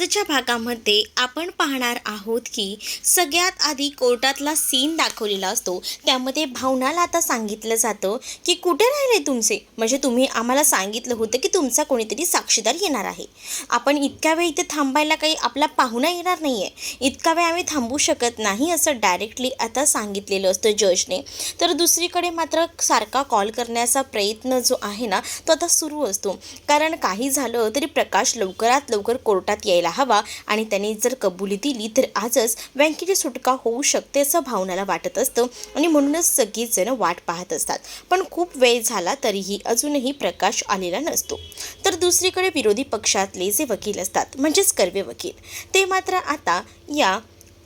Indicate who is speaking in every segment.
Speaker 1: आजच्या भागामध्ये आपण पाहणार आहोत की सगळ्यात आधी कोर्टातला सीन दाखवलेला असतो. त्यामध्ये भावनाला आता सांगितलं जातं की कुठे राहिले तुमचे? म्हणजे तुम्ही आम्हाला सांगितलं होतं की तुमचा कोणीतरी साक्षीदार येणार आहे. आपण इतक्या वेळ इथे थांबायला काही आपला पाहुणा येणार नाही आहे इतका वेळ आम्ही थांबू शकत नाही असं डायरेक्टली आता सांगितलेलं असतं जजने तर दुसरीकडे मात्र सारखा कॉल करण्याचा प्रयत्न जो आहे ना तो आता सुरू असतो. कारण काही झालं तरी प्रकाश लवकरात लवकर कोर्टात यायला हवा आणि त्याने जर कबुली दिली तर आजच बँकेची सुटका होऊ शकते असं भावनाला वाटत असतं. आणि म्हणूनच सगळीच जण वाट पाहत असतात. पण खूप वेळ झाला तरीही अजूनही प्रकाश आलेला नसतो. तर दुसरीकडे विरोधी पक्षातले जे वकील असतात म्हणजेच कर्वे वकील ते मात्र आता या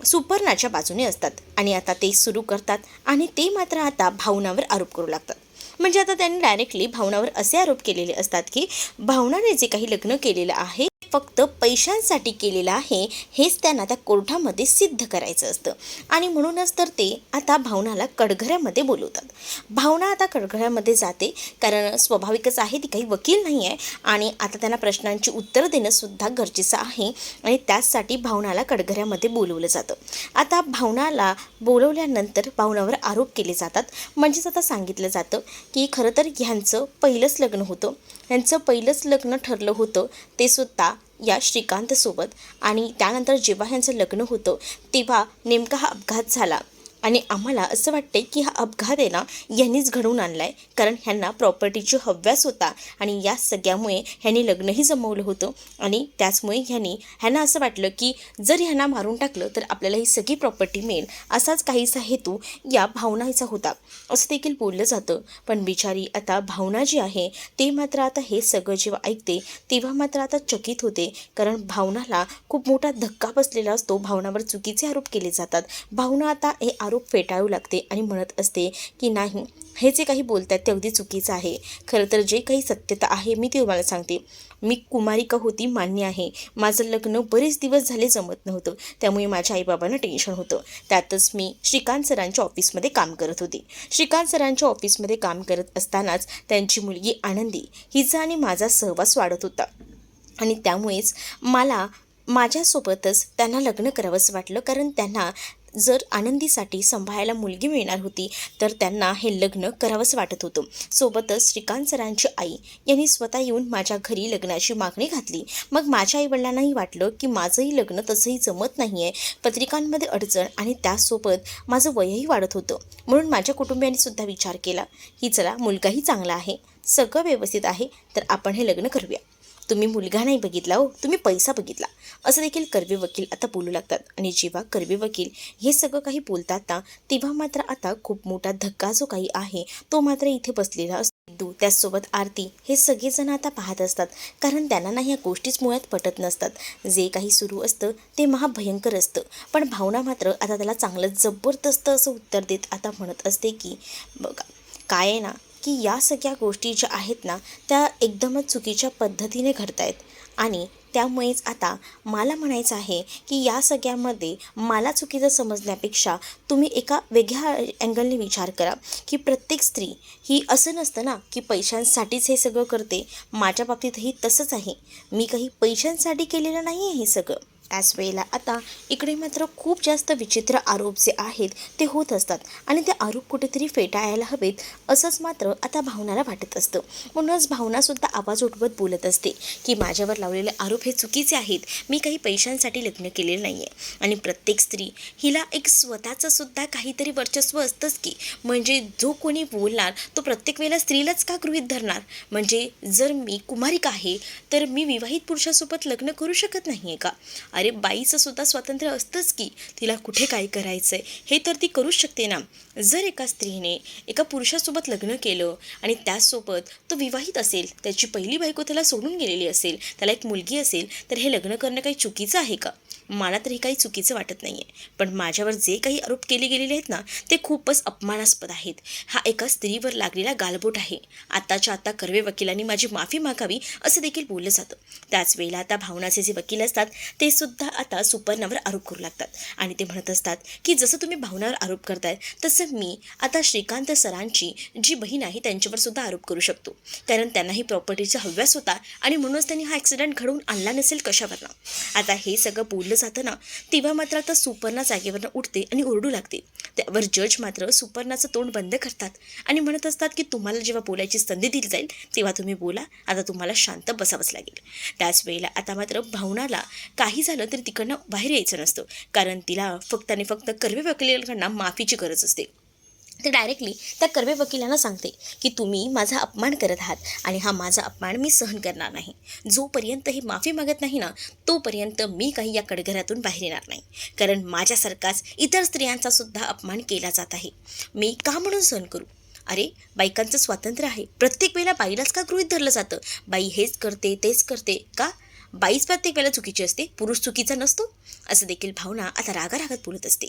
Speaker 1: सुपर्णाच्या बाजूने असतात. आणि आता ते सुरू करतात आणि ते मात्र आता भावनावर आरोप करू लागतात. म्हणजे आता त्यांनी डायरेक्टली भावनावर असे आरोप केलेले असतात की भावनाने जे काही लग्न केलेलं आहे फक्त पैशांसाठी केलेलं आहे हेच त्यांना त्या कोर्टामध्ये सिद्ध करायचं असतं. आणि म्हणूनच तर ते आता भावनाला कडघऱ्यामध्ये बोलवतात. भावना आता कडघऱ्यामध्ये जाते कारण स्वाभाविकच आहे ती काही वकील नाही आहे आणि आता त्यांना प्रश्नांची उत्तरं देणंसुद्धा गरजेचं आहे. आणि त्याचसाठी भावनाला कडघऱ्यामध्ये बोलवलं जातं. आता भावनाला बोलवल्यानंतर भावनावर आरोप केले जातात. म्हणजेच आता सांगितलं जातं की खरं तर ह्यांचं पहिलंच लग्न होतं. ह्यांचं पहिलंच लग्न ठरलं होतं. ते सुद्धा या श्रीकांतसोबत. आणि त्यानंतर जेव्हा ह्यांचं लग्न होतं तेव्हा नेमका हा अपघात झाला. आणि आम्हाला असं वाटते की हा अपघात आहे ना यांनीच घडवून आणला आहे कारण ह्यांना प्रॉपर्टीची हव्यास होता. आणि या सगळ्यामुळे ह्यांनी लग्नही जमवलं होतं. आणि त्याचमुळे ह्यांनी ह्यांना असं वाटलं की जर ह्यांना मारून टाकलं तर आपल्याला ही सगळी प्रॉपर्टी मिळेल. असाच काहीसा हेतू या भावनाचा होता. असं देखील बोललं जातं. पण बिचारी आता भावना जी आहे ते मात्र आता हे सगळं जेव्हा ऐकते तेव्हा मात्र आता चकित होते. कारण भावनाला खूप मोठा धक्का बसलेला असतो. भावनावर चुकीचे आरोप केले जातात. भावना आता हे आरोप फेटाळू लागते आणि म्हणत असते की नाही हे जे काही बोलतात ते अगदी चुकीचं आहे. खरं तर जे काही सत्यता आहे मी ते तुम्हाला सांगते. मी कुमारिका होती मान्य आहे. माझं लग्न बरेच दिवस झाले जमत नव्हतं. त्यामुळे माझ्या आईबाबांना टेन्शन होतं. त्यातच मी श्रीकांत सरांच्या ऑफिसमध्ये काम करत होते. श्रीकांत सरांच्या ऑफिसमध्ये काम करत असतानाच त्यांची मुलगी आनंदी हिचा आणि माझा सहवास वाढत होता. आणि त्यामुळेच मला माझ्यासोबतच त्यांना लग्न करावंसं वाटलं कारण त्यांना जर आनंदीसाठी सांभाळायला मुलगी मिळणार होती तर त्यांना हे लग्न करावंच वाटत होतं. सोबतच श्रीकांत सरांची आई यांनी स्वतः येऊन माझ्या घरी लग्नाची मागणी घातली. मग माझ्या आईवडिलांनाही वाटलं की माझंही लग्न तसंही जमत नाही आहे पत्रिकांमध्ये अडचण आणि त्यासोबत माझं वयही वाढत होतं. म्हणून माझ्या कुटुंबियांनी सुद्धा विचार केला की चला मुलगाही चांगला आहे. सगळं व्यवस्थित आहे तर आपण हे लग्न करूया. तुम्ही मुलगा नाही बघितला हो तुम्ही पैसा बघितला. असं देखील कर्वे वकील आता बोलू लागतात. आणि जेव्हा कर्वे वकील हे सगळं काही बोलतात ना तेव्हा मात्र आता खूप मोठा धक्का जो काही आहे तो मात्र इथे बसलेला असतो. त्याचसोबत आरती हे सगळेजण आता पाहत असतात. कारण त्यांना ना ह्या गोष्टीच मुळात पटत नसतात. जे काही सुरू असतं ते महाभयंकर असतं. पण भावना मात्र आता त्याला चांगलं जबरदस्त असं उत्तर देत आता म्हणत असते की बघा काय आहे ना की या सगळ्या गोष्टी ज्या आहेत ना त्या एकदमच चुकीच्या पद्धतीने घडत आहेत आणि त्यामुळेच आता मला म्हणायचं आहे की या सगळ्यामध्ये मला चुकीचं समजण्यापेक्षा तुम्ही एका वेगळ्या अँगलने विचार करा की प्रत्येक स्त्री ही असं नसतं ना की पैशांसाठीच हे सगळं करते. माझ्या बाबतीतही तसंच आहे. मी काही पैशांसाठी केलेलं नाही आहे हे सगळं. त्याच वेळेला आता इकडे मात्र खूप जास्त विचित्र आरोप जे आहेत ते होत असतात. आणि ते आरोप कुठेतरी फेटाळायला हवेत असंच मात्र आता भावनाला वाटत असतं. म्हणूनच भावनासुद्धा आवाज उठवत बोलत असते की माझ्यावर लावलेले आरोप हे चुकीचे आहेत. मी काही पैशांसाठी लग्न केलेलं नाही आहे आणि प्रत्येक स्त्री हिला एक स्वतःचं सुद्धा काहीतरी वर्चस्व असतंच की म्हणजे जो कोणी बोलणार तो प्रत्येक वेळेला स्त्रीलाच का गृहीत धरणार? म्हणजे जर मी कुमारिका आहे तर मी विवाहित पुरुषासोबत लग्न करू शकत नाही आहे का? अरे बाईचं सुद्धा स्वातंत्र्य असतंच की तिला कुठे काय करायचं आहे हे तर ती करूच शकते ना. जर एका स्त्रीने एका पुरुषासोबत लग्न केलं आणि त्याचसोबत तो विवाहित असेल त्याची पहिली बायको त्याला सोडून गेलेली असेल त्याला एक मुलगी असेल तर हे लग्न करणं काही चुकीचं आहे का? मला तरी काही चुकीचं वाटत नाही आहे पण माझ्यावर जे काही आरोप केले गेलेले आहेत ना ते खूपच अपमानास्पद आहेत. हा एका स्त्रीवर लागलेला गालबोट आहे. आताच्या आता कर्वे वकिलांनी माझी माफी मागावी असं देखील बोललं जातं. त्याच वेळेला आता भावनाचे जे वकील असतात ते सुद्धा आता सुपर्णावर आरोप करू लागतात. आणि ते म्हणत असतात की जसं तुम्ही भावनावर आरोप करताय तसं मी आता श्रीकांत सरांची जी बहीण आहे त्यांच्यावर सुद्धा आरोप करू शकतो. कारण त्यांनाही प्रॉपर्टीचा हव्यास होता आणि म्हणूनच त्यांनी हा ॲक्सिडेंट घडवून आणला नसेल कशावरनं. आता हे सगळं बोललं जातं ना तेव्हा मात्र आता सुपर्णा जागेवरनं उठते आणि ओरडू लागते. त्यावर जज मात्र सुपर्णाचं तोंड बंद करतात आणि म्हणत असतात की तुम्हाला जेव्हा बोलायची संधी दिली जाईल तेव्हा तुम्ही बोला. आता तुम्हाला शांत बसावंच लागेल. त्याच वेळेला आता मात्र भावनाला काही झालं तरी तिकडनं बाहेर यायचं नसतं. कारण तिला फक्त आणि फक्त कर्वे वकिलांकडनं माफीची गरज असते. ते डायरेक्टली त्या कर्वे वकिलांना सांगते की तुम्ही माझा अपमान करत आहात आणि हा माझा अपमान मी सहन करणार नाही. जोपर्यंत हे माफी मागत नाही ना तोपर्यंत मी काही या कडघरातून बाहेर येणार नाही. कारण माझ्यासारखाच इतर स्त्रियांचा सुद्धा अपमान केला जात आहे. मी का म्हणून सहन करू? अरे बायकांचं स्वातंत्र्य आहे. प्रत्येक वेळेला बाईलाच का गृहीत धरलं जातं? बाई हेच करते तेच करते. का? बाईच प्रत्येक वेळेला चुकीची असते पुरुष चुकीचा नसतो असं देखील भावना आता रागारागात बोलत असते.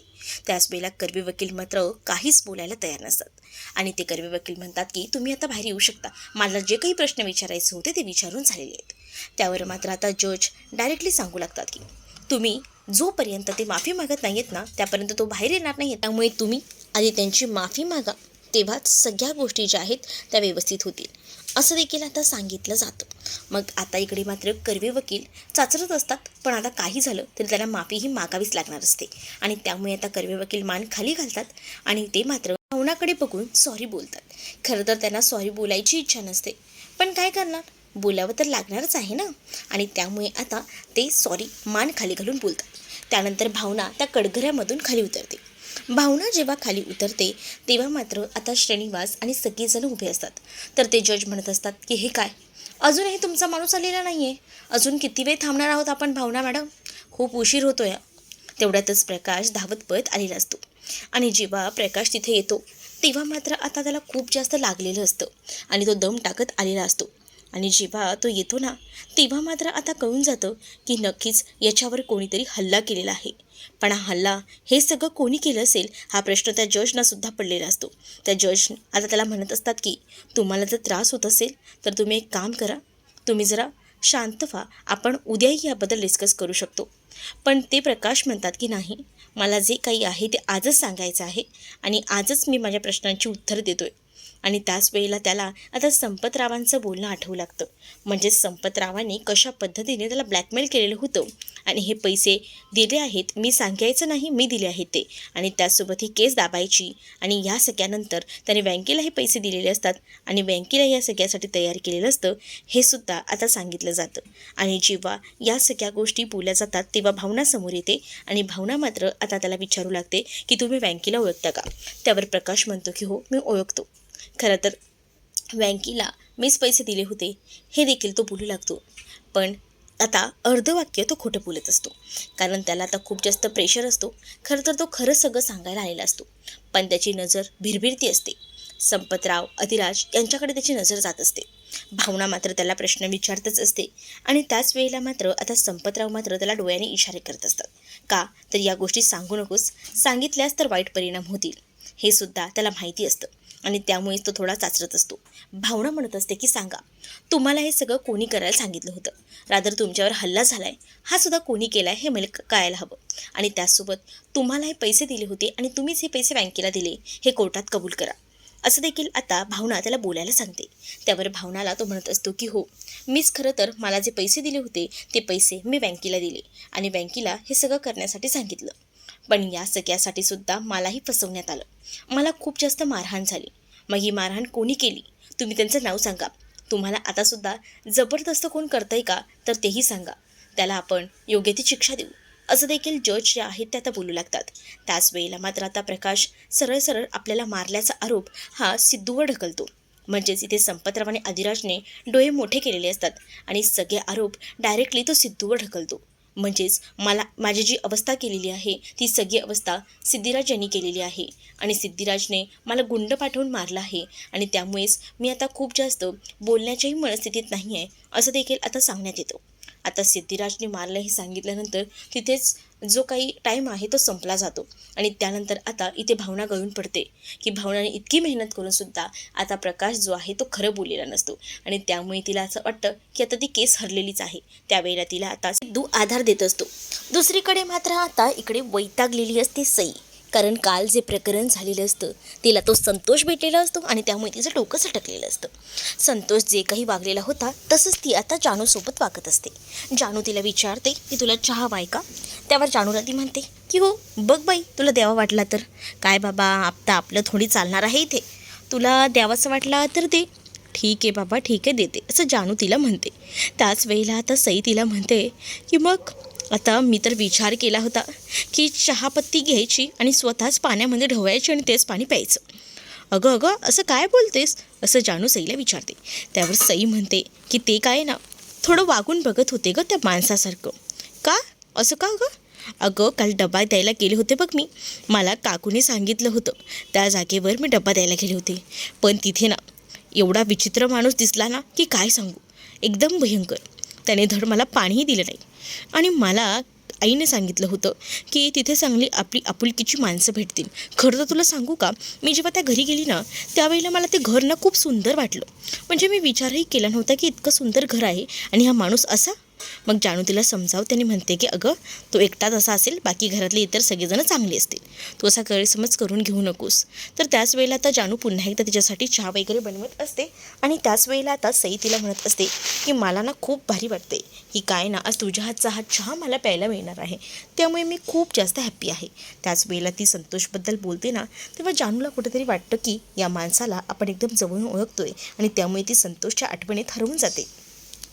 Speaker 1: त्याच वेळेला कर्वे वकील मात्र काहीच बोलायला तयार नसतात. आणि ते कर्वे वकील म्हणतात की तुम्ही आता बाहेर येऊ शकता. मला जे काही प्रश्न विचारायचे होते ते विचारून झालेले आहेत. त्यावर मात्र आता जज डायरेक्टली सांगू लागतात की तुम्ही जोपर्यंत ते माफी मागत नाही आहेत ना त्यापर्यंत तो बाहेर येणार नाही त्यामुळे तुम्ही आधी त्यांची माफी मागा तेव्हाच सगळ्या गोष्टी ज्या आहेत त्या व्यवस्थित होतील. असं देखील आता सांगितलं जातं. मग आता इकडे मात्र कर्वे वकील चाचरत असतात पण आता काही झालं तरी त्यांना माफीही मागावीच लागणार असते. आणि त्यामुळे आता कर्वे वकील मान खाली घालतात आणि ते मात्र भावनाकडे बघून सॉरी बोलतात. खरं तर त्यांना सॉरी बोलायची इच्छा नसते. पण काय करणार? बोलावं तर लागणारच आहे ना? आणि त्यामुळे आता ते सॉरी मान खाली घालून बोलतात. त्यानंतर भावना त्या कडघऱ्यामधून खाली उतरते. भावना जेव्हा खाली उतरते तेव्हा मात्र आता श्रेणीवास आणि सगळेजण उभे असतात. तर ते जज म्हणत असतात की हे काय? अजूनही तुमचा माणूस आलेला नाही आहे अजून किती वेळ थांबणार आहोत आपण भावना मॅडम? खूप उशीर होतोय. तेवढ्यातच प्रकाश धावत पळत आलेला असतो. आणि जेव्हा प्रकाश तिथे येतो तेव्हा मात्र आता त्याला खूप जास्त लागलेलं असतं. आणि तो दम टाकत आलेला असतो. आणि जेव्हा तो येतो ना तेव्हा मात्र आता कळून जातं की नक्कीच याच्यावर कोणीतरी हल्ला केलेला आहे. पण हा हल्ला हे सगळं कोणी केलं असेल हा प्रश्न त्या जजना सुद्धा पडलेला असतो. त्या जज आता त्याला म्हणत असतात की तुम्हाला जर त्रास होत असेल तर तुम्ही एक काम करा. तुम्ही जरा शांत व्हा. आपण उद्याही याबद्दल डिस्कस करू शकतो. पण ते प्रकाश म्हणतात की नाही मला जे काही आहे ते आजच सांगायचं आहे आणि आजच मी माझ्या प्रश्नांची उत्तर देतोय. आणि त्याच वेळेला त्याला आता संपतरावांचं बोलणं आठवू लागतं. म्हणजेच संपतरावांनी कशा पद्धतीने त्याला ब्लॅकमेल केलेलं होतं? आणि हे पैसे दिले आहेत मी सांगायचं नाही मी दिले आहेत ते. आणि त्याचसोबत ही केस दाबायची. आणि या सगळ्यानंतर त्याने बँकेला हे पैसे दिलेले असतात. आणि बँकेला या सगळ्यासाठी तयार केलेलं असतं हे सुद्धा आता सांगितलं जातं. आणि जेव्हा या सगळ्या गोष्टी बोलल्या जातात तेव्हा भावना समोर येते. आणि भावना मात्र आता त्याला विचारू लागते की तुम्ही बँकेला ओळखता का? त्यावर प्रकाश म्हणतो की हो मी ओळखतो. खरं तर बँकेला मीच पैसे दिले होते हे देखील तो बोलू लागतो. पण आता अर्धवाक्य तो खोटं बोलत असतो. कारण त्याला आता खूप जास्त प्रेशर असतो. खरं तर तो खरं सगळं सांगायला आलेला असतो. पण त्याची नजर भिरभिरती असते. संपतराव अधिराज यांच्याकडे त्याची नजर जात असते. भावना मात्र त्याला प्रश्न विचारतच असते. आणि त्याच वेळेला मात्र आता संपतराव मात्र त्याला डोळ्याने इशारे करत असतात. का? तर या गोष्टी सांगू नकोस. सांगितल्यास तर वाईट परिणाम होतील. हे सुद्धा त्याला माहिती असतं. आणि त्यामुळेच तो थोडा चाचरत असतो. भावना म्हणत असते की सांगा तुम्हाला हे सगळं कोणी करायला सांगितलं होतं? रादर तुमच्यावर हल्ला झाला आहे हा सुद्धा कोणी केला आहे हे मला कळायला हवं. आणि त्याचसोबत तुम्हाला हे पैसे दिले होते आणि तुम्हीच हे पैसे बँकेला दिले हे कोर्टात कबूल करा. असं देखील आता भावना त्याला बोलायला सांगते. त्यावर भावनाला तो म्हणत असतो की हो मीच खरं तर मला जे पैसे दिले होते ते पैसे मी बँकेला दिले आणि बँकेला हे सगळं करण्यासाठी सांगितलं. पण या सगळ्यासाठी सुद्धा मलाही फसवण्यात आलं. मला खूप जास्त मारहाण झाली. मग ही मारहाण कोणी केली? तुम्ही त्यांचं नाव सांगा. तुम्हाला आतासुद्धा जबरदस्त कोण करतंय का तर तेही सांगा. त्याला आपण योग्य ती शिक्षा देऊ. असं देखील जज जे आहेत ते आता बोलू लागतात. त्याच वेळेला मात्र आता प्रकाश सरळ सरळ आपल्याला मारल्याचा आरोप हा सिद्धूवर ढकलतो. म्हणजेच इथे संपतराव आणि आदिराजने डोळे मोठे केलेले असतात आणि सगळे आरोप डायरेक्टली तो सिद्धूवर ढकलतो. म्हणजेच मला माझी जी अवस्था केलेली आहे ती सगळी अवस्था सिद्धिराज यांनी केलेली आहे. आणि सिद्धिराजने मला गुंड पाठवून मारलं आहे. आणि त्यामुळेच मी आता खूप जास्त बोलण्याच्याही मनस्थितीत नाही आहे असं देखील आता सांगण्यात येतं. आता सिद्धिराजने मारलं हे सांगितल्यानंतर तिथेच जो काही टाईम आहे तो संपला जातो. आणि त्यानंतर आता इथे भावना गळून पडते की भावनाने इतकी मेहनत करून सुद्धा आता प्रकाश जो आहे तो खरं बोललेला नसतो. आणि त्यामुळे तिला असं वाटतं की आता ती केस हरलेलीच आहे. त्यावेळेला तिला आता सिद्धू आधार देत असतो. दुसरीकडे मात्र आता इकडे वैतागलेली असते सई. कारण काल जे प्रकरण झालेलं असतं तिला तो संतोष भेटलेला असतो आणि त्यामुळे तिचं डोकं सटकलेलं असतं. संतोष जे काही वागलेला होता तसंच ती आता जानूसोबत वागत असते. जानू तिला विचारते की तुला चहा हवाय का? त्यावर जानूला ती म्हणते की हो बघ बाई तुला द्यावा वाटला तर. काय बाबा आता आपलं थोडी चालणार आहे इथे. तुला द्यावाचं वाटला तर दे. ठीक आहे बाबा ठीक आहे देते. असं जानू तिला म्हणते. त्याच वेळेला आता सई तिला म्हणते की मग आता मी तर विचार केला होता की चहापत्ती घ्यायची आणि स्वतःच पाण्यामध्ये ढवायची आणि तेच पाणी प्यायचं. अगं अगं असं काय बोलतेस? असं जानू सईला विचारते. त्यावर सई म्हणते की ते काय ना थोडं वागून बघत होते गं त्या माणसासारखं. का? असं का गं? अगं काल डबा द्यायला गेले होते बघ मी. मला काकूने सांगितलं होतं. त्या जागेवर मी डबा द्यायला गेले होते. पण तिथे ना एवढा विचित्र माणूस दिसला ना की काय सांगू? एकदम भयंकर. त्याने धड मला पाणीही दिलं नाही. आणि मला आईने सांगितलं होतं की तिथे चांगली आपली आपुलकीची माणसं भेटतील. खरं तर तुला सांगू का? मी जेव्हा त्या घरी गेली ना त्यावेळेला मला ते घर ना खूप सुंदर वाटलं. म्हणजे मी विचारही केला नव्हता की इतकं सुंदर घर आहे आणि हा माणूस असा? मग जानू तिला समजावते आणि म्हणते की अगं तो एकटाच असा असेल बाकी घरातले इतर सगळेजण चांगले असतील. तू असा गैरसमज करून घेऊ नकोस. तर त्याच वेळेला आता जानू पुन्हा एकदा तिच्यासाठी चहा वगैरे बनवत असते आणि त्याच वेळेला आता सई तिला म्हणत असते की मला ना खूप भारी वाटते की काय ना आज तुझ्या हातचा हा चहा मला प्यायला मिळणार आहे. त्यामुळे मी खूप जास्त हॅप्पी आहे. त्याच वेळेला ती संतोषबद्दल बोलते ना तेव्हा जानूला कुठेतरी वाटतं की या माणसाला आपण एकदम जवळून ओळखतोय आणि त्यामुळे ती संतोषच्या आठवणीत हरवून जाते.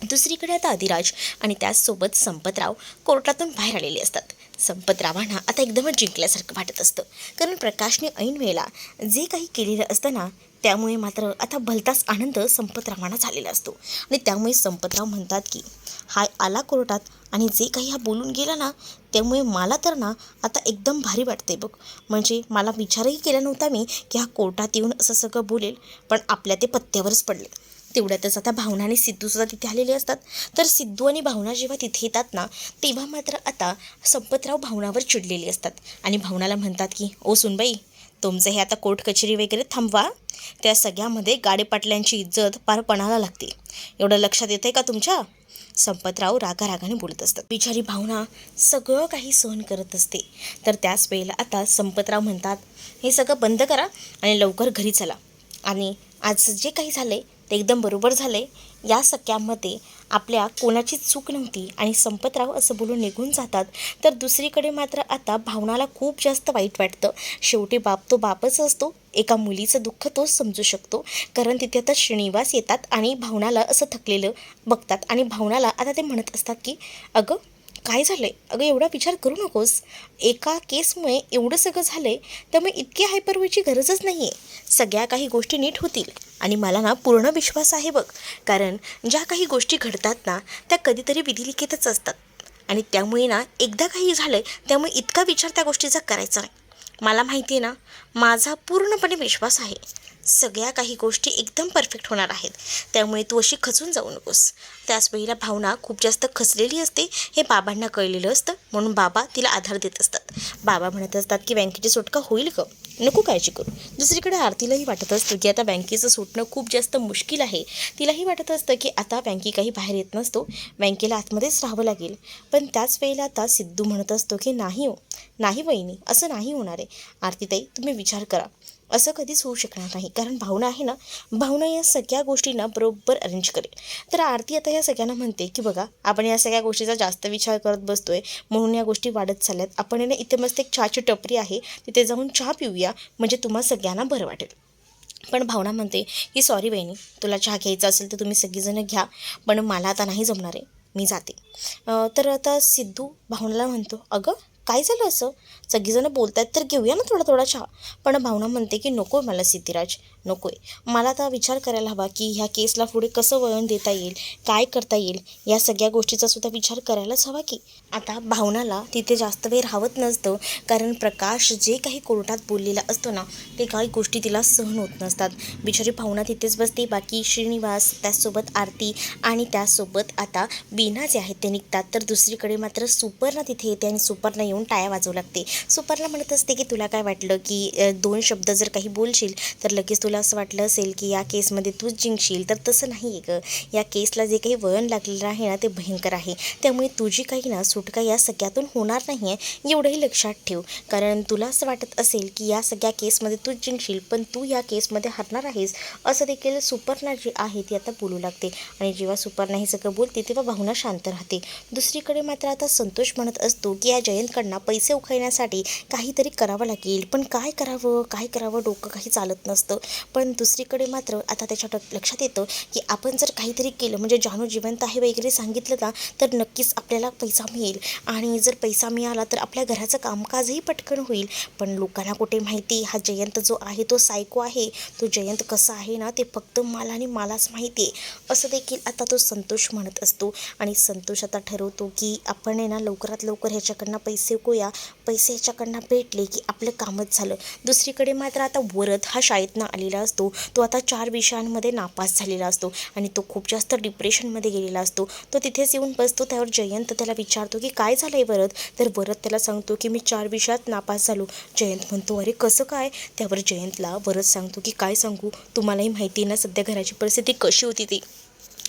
Speaker 1: दुसरीकडे आता अधिराज आणि त्याचसोबत संपतराव कोर्टातून बाहेर आलेले असतात. संपतरावांना आता एकदमच जिंकल्यासारखं वाटत असतं. कारण प्रकाशने ऐन वेळेला जे काही केलेलं असतं ना त्यामुळे मात्र आता भलताच आनंद संपतरावांना झालेला असतो. आणि त्यामुळे संपतराव म्हणतात की हा आला कोर्टात आणि जे काही हा बोलून गेला ना त्यामुळे मला तर ना आता एकदम भारी वाटते बघ. म्हणजे मला विचारही केला नव्हता मी की हा कोर्टात येऊन असं सगळं बोलेल पण आपल्या ते पत्त्यावरच पडले. तेवढ्यातच आता भावना आणि सिद्धूसुद्धा तिथे आलेले असतात. तर सिद्धू आणि भावना जेव्हा तिथे येतात ना तेव्हा मात्र आता संपतराव भावनावर चिडलेले असतात. आणि भावनाला म्हणतात की ओ सुनबाई तुमचं हे आता कोर्ट कचेरी वगैरे थांबवा. त्या सगळ्यामध्ये गाडेपाटल्यांची इज्जत पार पणाला लागते. एवढं लक्षात येतं आहे का तुमच्या? संपतराव रागा रागाने बोलत असतात. बिचारी भावना सगळं काही सहन करत असते. तर त्याच वेळेला आता संपतराव म्हणतात हे सगळं बंद करा आणि लवकर घरी चला. आणि आज जे काही झालं आहे ते एकदम बरोबर झालं. आहे या सख्यामध्ये आपल्या कोणाची चूक नव्हती आणि संपतराव असं बोलून निघून जातात. तर दुसरीकडे मात्र आता भावनाला खूप जास्त वाईट वाटतं. शेवटी बाप तो बापच असतो. एका मुलीचं दुःख तोच समजू शकतो. कारण तिथे आता श्रीनिवास येतात आणि भावनाला असं थकलेलं बघतात. आणि भावनाला आता ते म्हणत असतात की अगं काय झालं आहे अगं एवढा विचार करू नकोस. एका केसमुळे एवढं सगळं झालं आहे त्यामुळे इतकी हायपर व्हायची गरजच नाही आहे सगळ्या काही गोष्टी नीट होतील. आणि मला ना पूर्ण विश्वास आहे बघ. कारण ज्या काही गोष्टी घडतात ना त्या कधीतरी विधिलिखितच असतात. आणि त्यामुळे ना एकदा काही झालं आहे त्यामुळे इतका विचार त्या गोष्टीचा करायचा नाही. मला माहिती आहे ना माझा पूर्णपणे विश्वास आहे. सगळ्या काही गोष्टी एकदम परफेक्ट होणार आहेत. त्यामुळे तू अशी खचून जाऊ नकोस. त्याच वेळेला भावना खूप जास्त खचलेली असते हे बाबांना कळलेलं असतं म्हणून बाबा तिला आधार देत असतात. बाबा म्हणत असतात की बँकेची सुटका होईल का नको काळजी करू. दुसरीकडे आरतीलाही वाटत असतं की आता बँकेचं सुटणं खूप जास्त मुश्किल आहे. तिलाही वाटत असतं की आता बँके काही बाहेर येत नसतो बँकेला आतमध्येच राहावं लागेल. पण त्याच वेळेला आता सिद्धू म्हणत असतो की नाही हो नाही वहिनी असं नाही होणार आहे. आरतीताई तुम्ही विचार करा. असं कधीच होऊ शकणार नाही. कारण भावना आहे ना भावना या सगळ्या गोष्टींना बरोबर अरेंज करेल. तर आरती आता या सगळ्यांना म्हणते की बघा आपण या सगळ्या गोष्टीचा जास्त विचार करत बसतोय म्हणून या गोष्टी वाढत चालल्यात. आपण ना इथे मस्त एक चहाची टपरी आहे तिथे जाऊन चहा पिऊया म्हणजे तुम्हा सगळ्यांना बरं वाटेल. पण भावना म्हणते की सॉरी बहिणी तुला चहा घ्यायचा असेल तर तुम्ही सगळीजणं घ्या पण मला आता नाही जमणार आहे मी जाते. तर आता सिद्धू भावनाला म्हणतो अगं काय झालं असं? सगळीजणं बोलतात तर घेऊया ना थोडा थोडा चहा. पण भावना म्हणते की नको आहे मला सिद्धिराज नको आहे मला आता विचार करायला हवा की ह्या केसला पुढे कसं वळण देता येईल काय करता येईल या सगळ्या गोष्टीचा सुद्धा विचार करायलाच हवा की. आता भावनाला तिथे जास्त वेळ राहत नसतं कारण प्रकाश जे काही कोर्टात बोललेला असतो ना ते काही गोष्टी तिला सहन होत नसतात. बिचारी भावना तिथेच बसते बाकी श्रीनिवास त्याचसोबत आरती आणि त्यासोबत आता बीना जे आहेत ते निघतात. तर दुसरीकडे मात्र सुपर्णा तिथे येते आणि सुपर्णा येऊन टाया वाजवू लागते. सुपर्णा म्हणत असते की तुला काय वाटलं की दोन शब्द जर काही बोलशील तर लगेच तुला असं वाटलं असेल की या केसमध्ये तूच जिंकशील तर तसं नाही आहे गं. या केसला जे काही वळण लागलेलं आहे ना ते भयंकर आहे. त्यामुळे तुझी काही ना सुटका या सगळ्यातून होणार नाही आहे एवढंही लक्षात ठेव. कारण तुला असं वाटत असेल की या सगळ्या केसमध्ये तूच जिंकशील पण तू या केसमध्ये हरणार आहेस असं देखील सुपर्णा जी आहे ती आता बोलू लागते. आणि जेव्हा सुपर्णा हे सगळं बोलते तेव्हा भावना शांत राहते. दुसरीकडे मात्र आता संतोष म्हणत असतो की या जयंतकडनं पैसे उखळण्यासाठी काहीतरी करावं लागेल. पण काय करावं? काय करावं? डोकं काही चालत नसतं. पण दुसरीकडे मात्र आता त्याच्या लक्षात येतं की आपण जर काहीतरी केलं म्हणजे जानू जिवंत आहे वगैरे सांगितलं ना तर नक्कीच आपल्याला पैसा मिळेल. आणि जर पैसा मिळाला तर आपल्या घराचं कामकाजही पटकन होईल. पण लोकांना कुठे माहिती? हा जयंत जो आहे तो सायको आहे. तो जयंत कसा आहे ना ते फक्त मला आणि मलाच माहिती आहे असं देखील आता तो संतोष म्हणत असतो. आणि संतोष आता ठरवतो की आपण आहे ना लवकरात लवकर ह्याच्याकडनं पैसे शिकूया पैसे याच्याकडनं भेटले की आपलं कामच झालं. दुसरीकडे मात्र आता वरद हा शाळेतनं आलेला असतो. तो आता चार विषयांमध्ये नापास झालेला असतो आणि तो खूप जास्त डिप्रेशनमध्ये गेलेला असतो. तो तिथेच येऊन बसतो त्यावर जयंत त्याला विचारतो की काय झालं आहे वरद? तर वरद त्याला सांगतो की मी चार विषयात नापास झालो. जयंत म्हणतो अरे कसं काय? त्यावर जयंतला वरद सांगतो की काय सांगू? तुम्हालाही माहिती आहे ना सध्या घराची परिस्थिती कशी होती ती?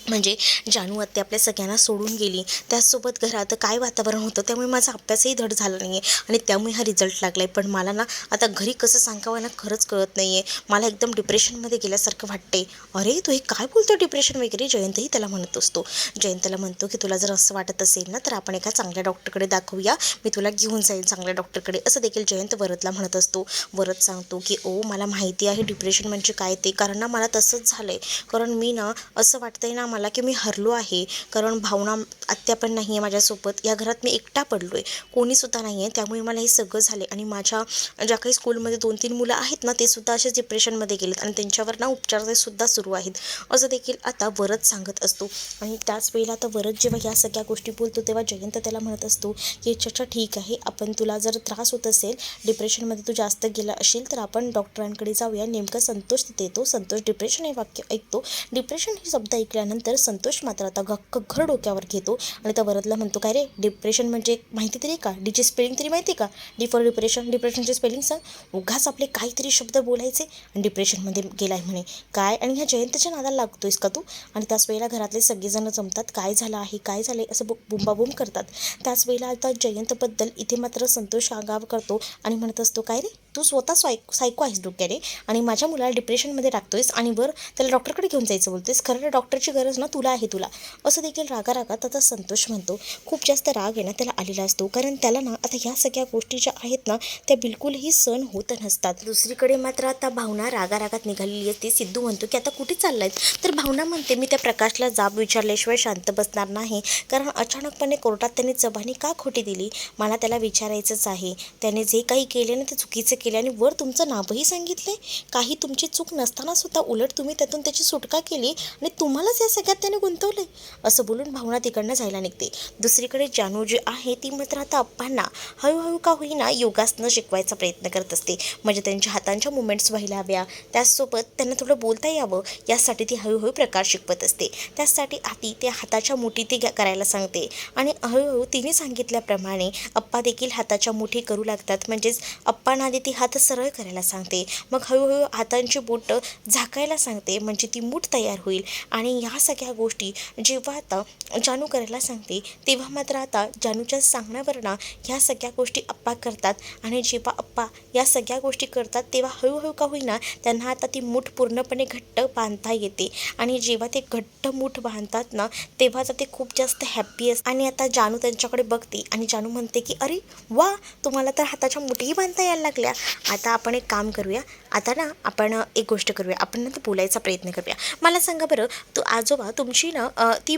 Speaker 1: म्हणजे जानू आत्या आपल्या सगळ्यांना सोडून गेली. त्याचसोबत घरात काय वातावरण होतं त्यामुळे माझा अभ्यासही धड झाला नाही आहे आणि त्यामुळे हा रिझल्ट लागला आहे पण मला ना आता घरी कसं सांगावं ना खरंच कळत नाही आहे मला एकदम डिप्रेशनमध्ये गेल्यासारखं वाटते अरे तू हे काय बोलतो डिप्रेशन वगैरे? जयंतही त्याला म्हणत असतो. जयंतला म्हणतो की तुला जर असं वाटत असेल ना तर आपण एका चांगल्या डॉक्टरकडे दाखवूया. मी तुला घेऊन जाईन चांगल्या डॉक्टरकडे असं देखील जयंत वरदला म्हणत असतो. वरद सांगतो की ओ मला माहिती आहे डिप्रेशन म्हणजे काय ते. कारण ना मला तसंच झालं आहे कारण मी ना असं वाटतंय ना मला की मी हरलो आहे. कारण भावना आत्या पण नाही आहे माझ्यासोबत. या घरात मी एकटा पडलो आहे कोणीसुद्धा नाही आहे त्यामुळे मला हे सगळं झाले आणि माझ्या ज्या काही स्कूलमध्ये दोन तीन मुलं आहेत ना ते सुद्धा असेच डिप्रेशनमध्ये गेलेत. आणि त्यांच्यावर ना उपचार सुद्धा सुरू आहेत. असं देखील आता वरद सांगत असतो. आणि त्याच वेळेला आता वरद जेव्हा या सगळ्या गोष्टी बोलतो तेव्हा जयंत त्याला म्हणत असतो की अच्छा ठीक आहे. आपण तुला जर त्रास होत असेल डिप्रेशनमध्ये तू जास्त गेला असेल तर आपण डॉक्टरांकडे जाऊया. नेमकं संतोष तिथे येतो संतोष डिप्रेशन हे वाक्य ऐकतो. डिप्रेशन हे शब्द ऐकल्यानंतर संतोष मात्र आता गक्क घर डोक्यावर घेतो आणि त्या वरदला म्हणतो काय रे डिप्रेशन म्हणजे माहिती तरी का? डीची स्पेलिंग तरी माहिती का? डी फॉर डिप्रेशन डिप्रेशनचे स्पेलिंग सांग. उगाच आपले काहीतरी शब्द बोलायचे आणि डिप्रेशनमध्ये गेलाय म्हणे. काय? आणि ह्या जयंतच्या नादाला लागतोयस का तू? आणि त्याच वेळेला घरातले सगळेजण जमतात. काय झालं आहे? काय झालं आहे असं बु बुंबाबुंब करतात. त्याच वेळेला आता जयंतबद्दल इथे मात्र संतोष आगाव करतो आणि म्हणत असतो काय रे तू स्वतः स्वाय सायको आहेस डोक्याने आणि माझ्या मुलाला डिप्रेशनमध्ये टाकतोयस आणि वर त्याला डॉक्टरकडे घेऊन जायचं बोलतोयस. खरं डॉक्टरची गरज ना तुला आहे तुला. असं देखील रागा रागात आता संतोष म्हणतो. खूप जास्त राग आहे ना त्याला आलेला असतो. कारण त्याला ना आता ह्या सगळ्या गोष्टी ज्या आहेत ना त्या बिलकुलही सण होत नसतात. दुसरीकडे मात्र आता भावना रागा रागात निघालेली असते. सिद्धू म्हणतो की आता कुठे चाललाय? तर भावना म्हणते मी त्या प्रकाशला जाब विचारल्याशिवाय शांत बसणार नाही. कारण अचानकपणे कोर्टात त्याने जबानी का खोटी दिली? मला त्याला विचारायचंच आहे. त्याने जे काही केले ना ते चुकीचे केली आणि वर तुमचं नावही आहे काही तुमची चूक नसताना सुद्धा उलट तुम्ही त्यातून त्याची सुटका केली आणि तुम्हालाच या सगळ्यात त्याने आहे असं बोलून भावना तिकडनं जायला निघते. दुसरीकडे जानू जी आहे ती मात्र आता अप्पांना हळूहळू का होईना योगासनं शिकवायचा प्रयत्न करत असते. म्हणजे त्यांच्या हातांच्या मुवमेंट्स व्हायला हव्या. त्याचसोबत त्यांना थोडं बोलता यावं. यासाठी ती हळूहळू प्रकार शिकवत असते. त्यासाठी आधी त्या हाताच्या मुठी ती करायला सांगते. आणि हळूहळू तिने सांगितल्याप्रमाणे अप्पा देखील हाताच्या मुठी करू लागतात. म्हणजेच अप्पांना आधी ती हात सरळ करायला सांगते. मग हळूहळू हातांची बोटं झाकायला सांगते. म्हणजे ती मूठ तयार होईल. आणि ह्या सगळ्या गोष्टी जेव्हा आता जानू करायला सांगते तेव्हा मात्र आता जानूच्या सांगण्यावर ना ह्या सगळ्या गोष्टी अप्पा करतात. आणि जेव्हा अप्पा या सगळ्या गोष्टी करतात तेव्हा हळूहळू का होईना त्यांना आता ती मूठ पूर्णपणे घट्ट बांधता येते. आणि जेव्हा ते घट्ट मूठ बांधतात ना तेव्हा आता ते खूप जास्त हॅप्पी असतात. आणि आता जानू त्यांच्याकडे बघते आणि जानू म्हणते की अरे वा तुम्हाला तर हाताच्या मुठीही बांधता यायला लागल्या. आता आपण एक काम करूया. आता ना आपण एक गोष्ट करूया. आपण ना ते बोलायचा प्रयत्न करूया. मला सांगा बरं तू आजोबा तुमची ना ती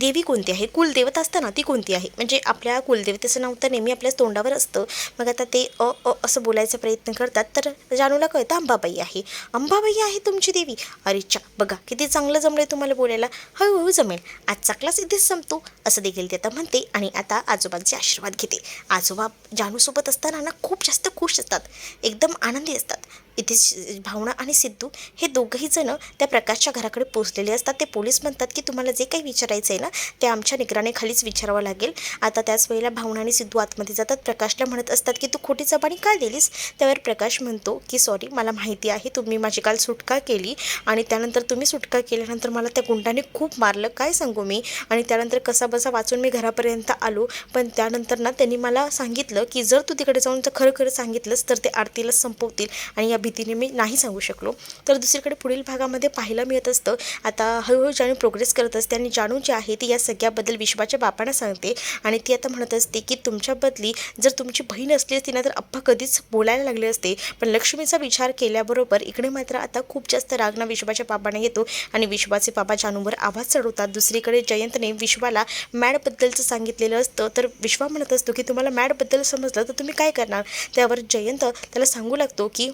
Speaker 1: देवी कोणती आहे? कुलदेवता असतं ना ती कोणती आहे? म्हणजे आपल्या कुलदेवतेचं नाव तर नेहमी आपल्या तोंडावर असतं. मग आता ते अ अ असं बोलायचा प्रयत्न करतात. तर जानूला कळतं अंबाबाई आहे. अंबाबाई आहे तुमची देवी? अरे चा बघा किती चांगलं जमलंय तुम्हाला बोलायला. हळूहळू जमेल. आजचा क्लास इथेच संपतो. असं देखील ते आता म्हणते आणि आता आजोबांचे आशीर्वाद घेते. आजोबा जानूसोबत असताना ना खूप जास्त खुश असतात. एकदम आनंदी असतात. इथे भावना आणि सिद्धू हे दोघंही जण त्या प्रकाशच्या घराकडे पोचलेले असतात. ते पोलीस म्हणतात की तुम्हाला जे काही विचारायचं आहे ना ते आमच्या निगराणीखालीच विचारावं लागेल. आता त्याच वेळेला भावना आणि सिद्धू आतमध्ये जातात. प्रकाशला म्हणत असतात की तू खोटी जबानी का दिलीस? त्यावर प्रकाश म्हणतो की सॉरी मला माहिती आहे तुम्ही माझी काल सुटका केली आणि त्यानंतर तुम्ही सुटका केल्यानंतर मला त्या गुंडाने खूप मारलं. काय सांगू मी? आणि त्यानंतर कसा बसा वाचून मी घरापर्यंत आलो. पण त्यानंतर ना त्यांनी मला सांगितलं की जर तू तिकडे जाऊन जर खरं खरं सांगितलंस तर ते आरतीला संपवतील आणि या भीतीने मी नाही सांगू शकलो. तर दुसरीकडे पुढील भागामध्ये पाहायला मिळत असतं. आता हळूहळू जानू प्रोग्रेस करत असते आणि जानू जी आहे ती या सगळ्याबद्दल विश्वाच्या बापांना सांगते. आणि ती आता म्हणत असते की तुमच्या बदली जर तुमची बहीण असली असती ना तर अप्पा कधीच बोलायला लागले असते. पण लक्ष्मीचा विचार केल्याबरोबर इकडे मात्र आता खूप जास्त रागना विश्वाच्या बाबांना येतो. आणि विश्वाचे बाबा जानूवर आवाज चढवतात. दुसरीकडे जयंतने विश्वाला मॅडबद्दलचं सांगितलेलं असतं. तर विश्वा म्हणत असतो की तुम्हाला मॅडबद्दल समजलं तर तुम्ही काय करणार? त्यावर जयंत त्याला सांगू लागतो की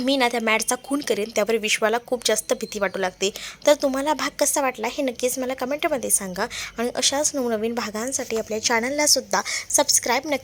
Speaker 1: मी ना त्या मॅडचा खून करेन त्यावर विश्वाला खूप जास्त भीती वाटू लागते. तर तुम्हाला भाग कसा वाटला हे नक्कीच मला कमेंटमध्ये सांगा. आणि अशाच नवनवीन भागांसाठी आपल्या चॅनललासुद्धा सबस्क्राईब नक्की